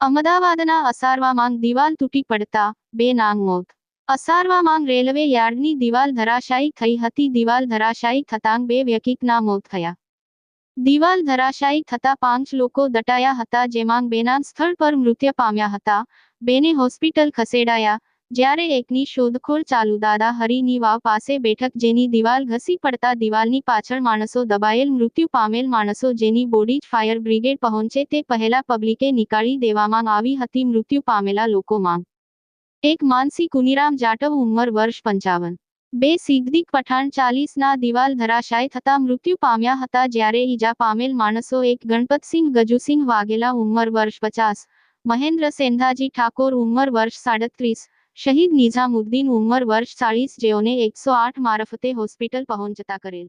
અમદાવાદના અસારવામાં દિવાલ તૂટી પડતા બે નાંગ મોત અસારવામાં રેલવે યાર્ડની દિવાલ ધરાશાયી થઈ હતી. દિવાલ ધરાશાયી થતાં બે વ્યકિકના મોત થયા. દિવાલ ધરાશાયી થતા પાંચ લોકો દટાયા હતા, જેમાં બેના સ્થળ પર મૃત્યુ પામ્યા હતા. બેને હોસ્પિટલ ખસેડાયા. જ્યારે એકની શોધખોળ ચાલુ દાદા હરિની વાવ પાસે બેઠક જેની દિવાલ ઘસી પડતા દિવાલની પાછળ માણસો દબાયેલ મૃત્યુ પામેલ માણસો જેની બોડી ફાયર બ્રિગેડ પહોંચે તે પહેલા પબ્લિકે નીકાળી દેવામાં આવી હતી મૃત્યુ પામેલા લોકોમાં. એક માનસી કુનીરામ જાટવ ઉંમર વર્ષ પંચાવન. બે સિદ્દીક પઠાણ ચાલીસના દિવાલ ધરાશાય થતા મૃત્યુ પામ્યા હતા જ્યારે ઈજા પામેલ માણસો એક ગણપતસિંહ ગજુસિંહ વાઘેલા ઉંમર વર્ષ પચાસ. મહેન્દ્ર સેંધાજી ઠાકોર ઉંમર વર્ષ સાડત્રીસ. શહીદ નિઝામુદ્દીન ઉંમર વર્ષ ચાળીસ જેઓને એકસો આઠ મારફતે હોસ્પિટલ પહોંચતા કરેલ.